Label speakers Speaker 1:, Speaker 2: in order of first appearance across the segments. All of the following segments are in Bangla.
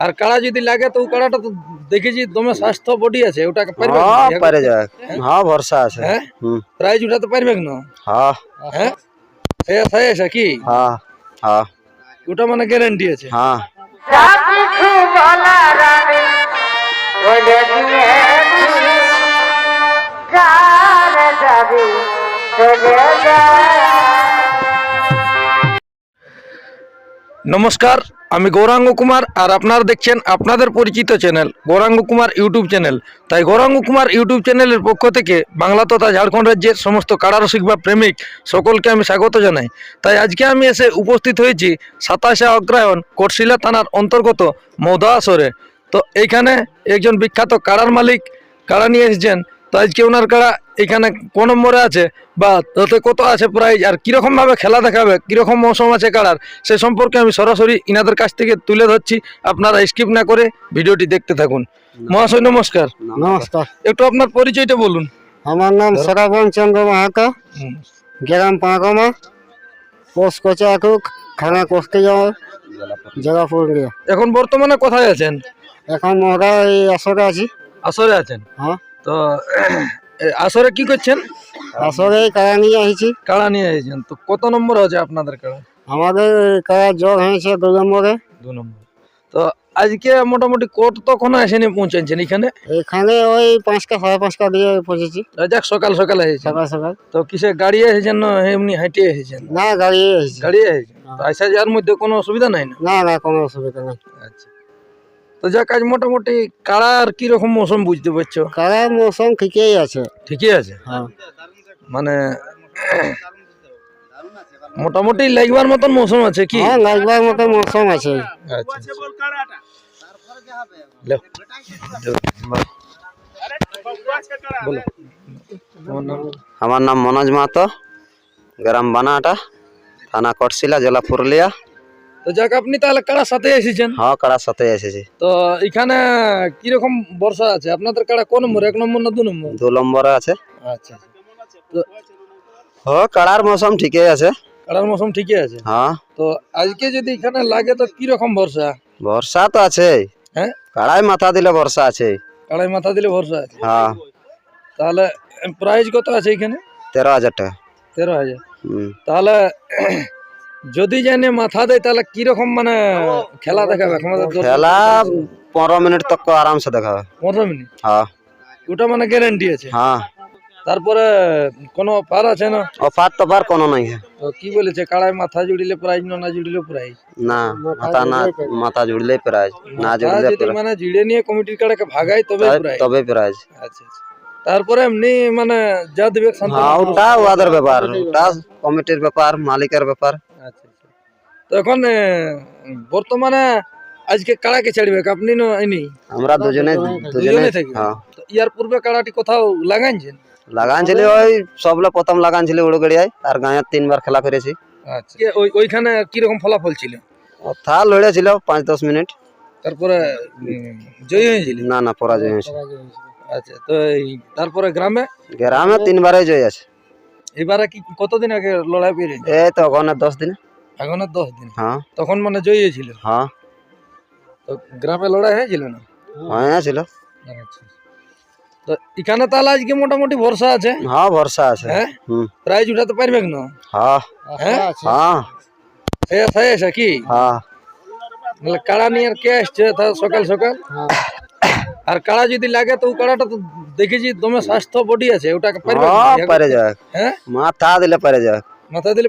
Speaker 1: আর কাড়া যদি লাগে তো ও কাড়াটা তো দেখেছি দমে স্বাস্থ্য বডি আছে ওটাকে পারবে
Speaker 2: হ্যাঁ পারে যাক হ্যাঁ? ভরসা আছে।
Speaker 1: হ্যাঁ?
Speaker 2: হুম।
Speaker 1: প্রাইজ উঠাতে পারবে না।
Speaker 2: হ্যাঁ।
Speaker 1: হ্যাঁ? সে আছে এসে কি?
Speaker 2: হ্যাঁ হ্যাঁ।
Speaker 1: ওটা মানে গ্যারান্টি আছে।
Speaker 2: হ্যাঁ।
Speaker 1: নমস্কার, আমি গৌরাঙ্গ কুমার আর আপনারা দেখছেন আপনাদের পরিচিত channel, Gouranga Kumar YouTube channel. তাই গৌরাঙ্গ কুমার ইউটিউব চ্যানেলের পক্ষ থেকে বাংলা তথা ঝাড়খণ্ড রাজ্যের সমস্ত কারারসিক বা প্রেমিক সকলকে আমি স্বাগত জানাই। তাই আজকে আমি এসে উপস্থিত হয়েছি সাতাশে অগ্রায়ণ কোটশিলা থানার অন্তর্গত মৌদা আসরে। তো এইখানে একজন বিখ্যাত কাড়ার মালিক কারা নিয়ে এসেছেন তো আজকে ওনার কারা এখানে কোন নম্বরে আছে? বা তাতে কত আছে প্রাইজ আর কীরকম ভাবে খেলা দেখাবে? কীরকম মৌসুম আছে কাড়ার সে সম্পর্কে আমি সরাসরি ইনাদের কাছ থেকে তুলে ধরছি। আপনারা স্কিপ না করে ভিডিওটি দেখতে থাকুন। মহাশয় নমস্কার।
Speaker 3: নমস্কার।
Speaker 1: একটু আপনার পরিচয়টা বলুন।
Speaker 3: আমার নাম শ্রাবণ চন্দ্র মাহাতো। গ্রাম পাঁকমা পোস্ট কোচাকুক থানা কোষ্টিগাঁও জেলা পুরুলিয়া।
Speaker 1: এখন বর্তমানে কোথায় আছেন?
Speaker 3: এখন আমরা এই আসরে আছি।
Speaker 1: আসরে আছেন?
Speaker 3: হ্যাঁ।
Speaker 1: তো আসরে কি করছেন?
Speaker 3: আসরে কারা নিয়ে আসছি
Speaker 1: কাড়া নিয়ে এসেছেন তো কত নম্বর আছে আপনাদের কাড়া?
Speaker 3: আমাদের কারা জ্বর হয়েছে দু নম্বরে।
Speaker 1: দু নম্বর। তো আজকে মোটামুটি কোর্ট তখন আসেনি পৌঁছেছেন এখানে?
Speaker 3: এখানে ওই পাঁচটা সাড়ে পাঁচটা দিয়ে পৌঁছেছি।
Speaker 1: যাক সকাল সকাল এসেছেন
Speaker 3: সকাল সকাল।
Speaker 1: তো কিসে গাড়ি এসেছেন না এমনি হাঁটিয়ে এসেছেন
Speaker 3: না গাড়ি এসেছি
Speaker 1: গাড়ি এসেছেন তো আসা যাওয়ার মধ্যে কোনো অসুবিধা নাই না?
Speaker 3: না না কোনো অসুবিধা নেই।
Speaker 1: আচ্ছা। তো যাক আজ মোটামুটি কাড়ার কি রকম মৌসুম বুঝতে পারছ?
Speaker 3: কারার মৌসুম ঠিকই আছে।
Speaker 1: ঠিকই আছে?
Speaker 3: হ্যাঁ।
Speaker 1: মানে মোটামুটি লাগবার মতন মৌসুম আছে কি?
Speaker 3: হ্যাঁ লাগবার মতো মৌসুম আছে।
Speaker 1: আচ্ছা নাম?
Speaker 2: আমার নাম মনোজ মাহাতো গ্রাম বানাটা থানা কটশিলা জেলা পুরুলিয়া।
Speaker 1: তো যাক আপনি তাহলে কাড়ার সাথে এসেছেন?
Speaker 2: হ্যাঁ কাড়ার সাথে এসেছি।
Speaker 1: তো এখানে কীরকম বর্ষা আছে? আপনাদের কাড়া কোন নম্বর এক নম্বর না দু নম্বর?
Speaker 2: দু নম্বরে আছে।
Speaker 1: আচ্ছা আচ্ছা। তো
Speaker 2: হ কাড়ার মৌসুম ঠিকই আছে।
Speaker 1: কাড়ার মৌসুম ঠিকই আছে?
Speaker 2: হ্যাঁ।
Speaker 1: তো আজকে যদি এখানে লাগে তো কি রকম ভরসা
Speaker 2: বর্ষা তো আছে।
Speaker 1: হ্যাঁ?
Speaker 2: কাড়াই মাথা দিলে বর্ষা আছে।
Speaker 1: কাড়াই মাথা দিলে ভরসা আছে?
Speaker 2: হ্যাঁ।
Speaker 1: তাহলে প্রাইস কত আছে এখানে?
Speaker 2: তেরো হাজার টাকা।
Speaker 1: তেরো হাজার।
Speaker 2: হুম।
Speaker 1: তাহলে যদি জানে মাথা দেয় তাহলে কীরকম মানে খেলা দেখাবে?
Speaker 2: খেলা পনেরো মিনিট তক আরামসে দেখাবে।
Speaker 1: পনেরো মিনিট?
Speaker 2: হ্যাঁ।
Speaker 1: ওটা মানে গ্যারান্টি আছে?
Speaker 2: হ্যাঁ।
Speaker 1: তারপরে কোনো পার আছে না?
Speaker 2: অফার তো বার কোনো নাই।
Speaker 1: তো কি বলেছে? কাড়াই মাথা জুড়িলে প্রাইজ না না জুড়িলে প্রাইজ
Speaker 2: না মাথা না মাথা জুড়লে প্রাইজ না জুড়লে
Speaker 1: যদি মানে জুড়ে নিয়ে কমিটির কাড়াকে ভাগাই তবে প্রাইজ
Speaker 2: তবে প্রাইজ
Speaker 1: আচ্ছা আচ্ছা। তারপরে এমনি মানে যা দিবে শান্ত
Speaker 2: হ্যাঁ ওটা ওদের ব্যাপার। ওটা কমিটির ব্যাপার মালিকের ব্যাপার।
Speaker 1: আচ্ছা আচ্ছা। তো এখন বর্তমানে আজকে কাড়াকে ছাড়বে? আপনি না
Speaker 2: আমরা দুজনে হ্যাঁ।
Speaker 1: তো ইয়ার পূর্বে কাড়াটি কোথাও লাগাইছেন?
Speaker 2: লাগানছিলি ওই সবলে প্রথম লাগানছিলি উড়গড়িয়ায় আর গাঁয়ের তিনবার খেলা করেছি।
Speaker 1: আচ্ছা। ওই ওইখানে কীরকম ফলাফল ছিল?
Speaker 2: ওথা লড়েছিল পাঁচ দশ মিনিট।
Speaker 1: তারপরে জয়ী হয়েছিল?
Speaker 2: না না পরাজয় হয়েছে
Speaker 1: আচ্ছা তো তারপরে গ্রামে?
Speaker 2: গ্রামে তিনবারে জয় আছে।
Speaker 1: এবারে কি কতদিন আগে লড়াই পেরেছে
Speaker 2: এই তো ওখানে দশ দিন।
Speaker 1: এখন আর দশ দিন?
Speaker 2: হ্যাঁ।
Speaker 1: তখন মানে জয়ী হয়েছিল?
Speaker 2: হ্যাঁ।
Speaker 1: তো গ্রামে লড়াই হয়েছিল না?
Speaker 2: হ্যাঁ ছিল
Speaker 1: আচ্ছা। তো এখানে তাহলে আজকে মোটামুটি ভরসা আছে?
Speaker 2: হ্যাঁ ভরসা আছে।
Speaker 1: হ্যাঁ? প্রাইজ উঠাতে পারবে না?
Speaker 2: হ্যাঁ।
Speaker 1: হ্যাঁ?
Speaker 2: হ্যাঁ।
Speaker 1: সে আছে কি?
Speaker 2: হ্যাঁ।
Speaker 1: মানে কাড়া নিয়ে আর কে আসছে তা সকাল সকাল? আর কাড়া যদি লাগে তো কাড়াটা তো দেখেছি দমে স্বাস্থ্য বডি আছে ওটাকে পারবে
Speaker 2: হ্যাঁ পারে যাক
Speaker 1: হ্যাঁ?
Speaker 2: মাথা দিলে পারে যাক
Speaker 1: মাথা দিলে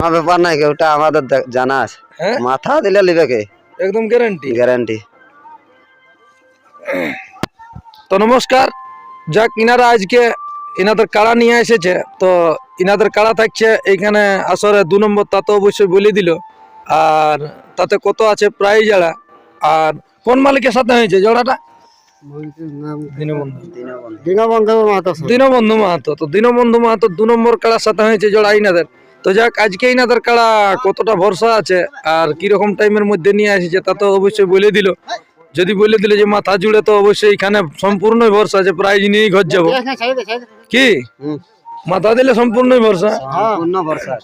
Speaker 2: আমার ব্যাপার নাই ওটা আমাদের জানা আছে। মাথা দিলে লিবে কে?
Speaker 1: একদম গ্যারান্টি
Speaker 2: গ্যারান্টি
Speaker 1: তো নমস্কার যাক ইনারা আজকে ইনাদের কাড়া নিয়ে এসেছে তো ইনাদের কাড়া থাকছে এইখানে আসরে দু নম্বর তা তো অবশ্যই বলে দিল। আর তাতে কত আছে প্রাইজ জোড়া আর কোন মালিকের সাথে হয়েছে? জোড়াটা? দীনবন্ধু।
Speaker 3: মাহাতো স্যার।
Speaker 1: দীনবন্ধু মাহাতো। তো দীনবন্ধু মাহাতো দু নম্বর কাড়ার সাথে হয়েছে জোড়া ইনাদের। তো যাক আজকে ইনাদের কাড়া কতটা ভরসা আছে আর কীরকম টাইমের মধ্যে নিয়ে এসেছে তা তো অবশ্যই বলে দিল। যদি বলে দিলে যে মাথা জুড়ে তো অবশ্যই এখানে সম্পূর্ণই ভরসা আছে প্রাইজ নিয়েই ঘর যাব। কি? মাথা দিলে সম্পূর্ণই ভরসা?
Speaker 2: ভরসা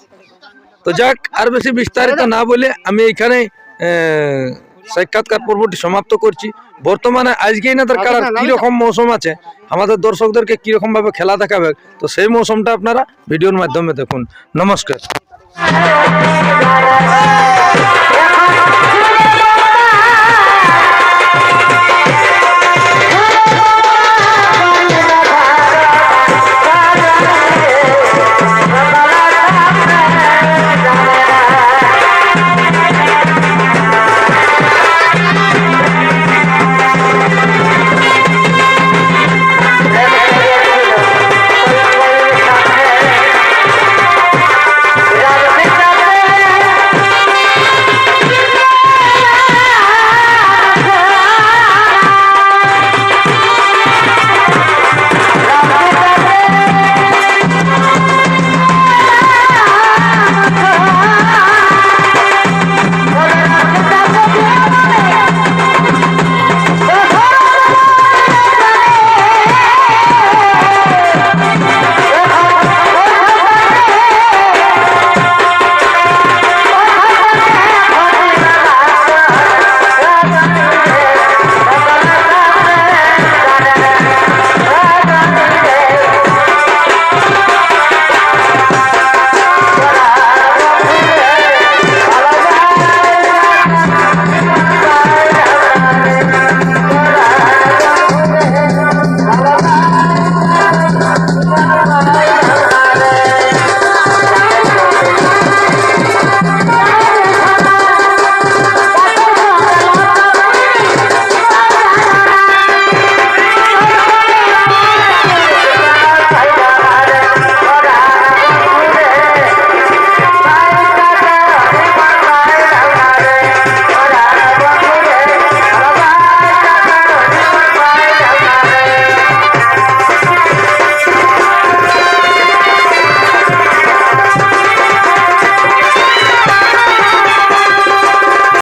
Speaker 1: তো যাক আর বেশি বিস্তারিত না বলে আমি এখানে আহ, সাক্ষাৎকার পর্বটি সমাপ্ত করছি। বর্তমানে আজকে এনাদের কারার কীরকম মৌসুম আছে আমাদের দর্শকদেরকে কীরকম ভাবে খেলা দেখাবে তো সেই মৌসুমটা আপনারা ভিডিওর মাধ্যমে দেখুন। নমস্কার।